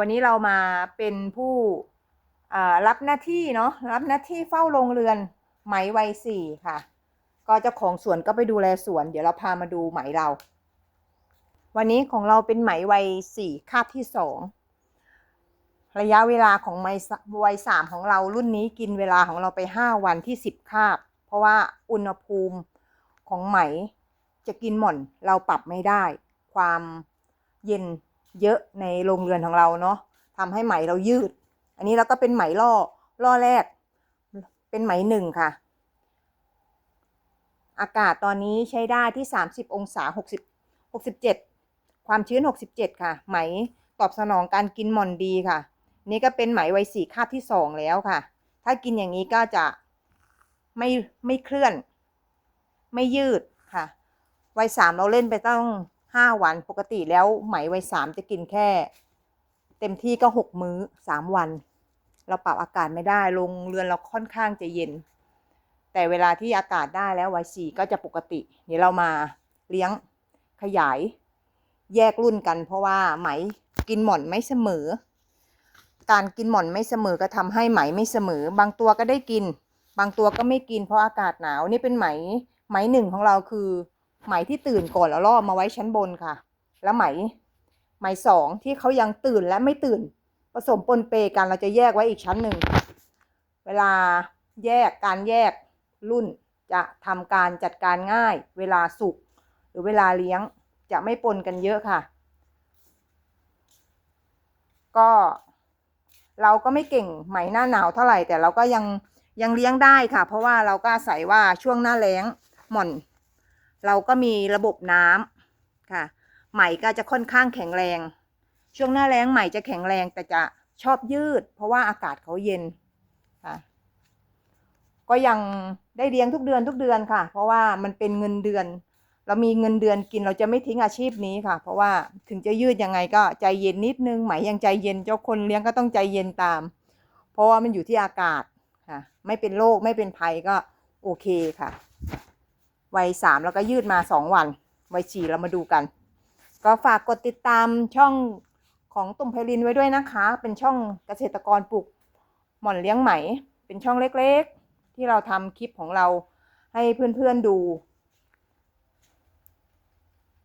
วันนี้เรามาเป็นผู้รับหน้าที่เนาะรับหน้าที่เฝ้าโรงเรือนไหมวัยสี่ค่ะ ก็เจ้าของสวนก็ไปดูแลสวน เดี๋ยวเราพามาดูไหมเรา วันนี้ของเราเป็นไหมวัยสี่คาบที่สองระยะเวลาของไหมวัยสามของเรารุ่นนี้กินเวลาของเราไปห้าวันที่สิบคาบ เพราะว่าอุณหภูมิของไหมจะกินหม่อนเราปรับไม่ได้ ความเย็น เยอะในโรงเรือนของเราเนาะทำให้ไหมเรายืด อันนี้เราก็เป็นไหมล่อล่อแรก เป็นไหมหนึ่งค่ะ อากาศตอนนี้ใช้ได้ที่ 30 องศา 60 67 ความชื้น 67 ค่ะ ไหมตอบสนองการกินหม่อนดีค่ะ นี่ก็เป็นไหมไวยสี่คาบที่สองแล้วค่ะ ถ้ากินอย่างนี้ก็จะไม่ไม่เคลื่อน ไม่ยืดค่ะวัยสามเราเล่นไปตั้ง ห้าวันปกติแล้วไหมวัยสามจะกินแค่ เต็มที่ก็หกมื้อสามวัน เราปรับอากาศไม่ได้โรงเรือนเราค่อนข้างจะเย็น แต่เวลาที่อากาศได้แล้ววัยสี่ก็จะปกติเดี๋ยวเรามาเลี้ยงขยายแยกรุ่นกัน เพราะว่าไหมกินหม่อนไม่เสมอ การกินหม่อนไม่เสมอก็ทำให้ไหมไม่เสมอ บางตัวก็ได้กิน บางตัวก็ไม่กินเพราะอากาศหนาวนี่เป็นไหมไหมหนึ่งของเราคือ ไหมที่ตื่นก่อนแล้วล่อมาไว้ชั้นบนค่ะ แล้วไหมไหมสองที่เขายังตื่นและไม่ตื่น ผสมปนเปกันเราจะแยกไว้อีกชั้นหนึ่งเวลาแยกการแยกรุ่นจะทำการจัดการง่าย เวลาสุกหรือเวลาเลี้ยงจะไม่ปนกันเยอะค่ะ ก็เราก็ไม่เก่งไหมหน้าหนาวเท่าไหร่แต่เราก็ยังยังเลี้ยงได้ค่ะ เพราะว่าเราก็อาศัยว่าช่วงหน้าแล้งหม่อน เราก็มีระบบน้ำค่ะไหมก็จะค่อนข้างแข็งแรง ช่วงหน้าแล้งไหมจะแข็งแรงแต่จะชอบยืด เพราะว่าอากาศเขาเย็นค่ะก็ยังได้เลี้ยงทุกเดือนทุกเดือนค่ะ เพราะว่ามันเป็นเงินเดือน เรามีเงินเดือนกินเราจะไม่ทิ้งอาชีพนี้ค่ะ เพราะว่าถึงจะยืดยังไงก็ใจเย็นนิดนึงไหมยังใจเย็นเจ้าคนเลี้ยงก็ต้องใจเย็นตาม เพราะว่ามันอยู่ที่อากาศค่ะ ไม่เป็นโรคไม่เป็นภัยก็โอเคค่ะ วัยสามแล้วก็ยืดมาสองวัน วัยสี่เรามาดูกัน ก็ฝากกดติดตามช่องของตุ่มไพลินไว้ด้วยนะคะ เป็นช่องเกษตรกรปลูกหม่อนเลี้ยงไหม เป็นช่องเล็กๆ ที่เราทำคลิปของเราให้เพื่อนๆดู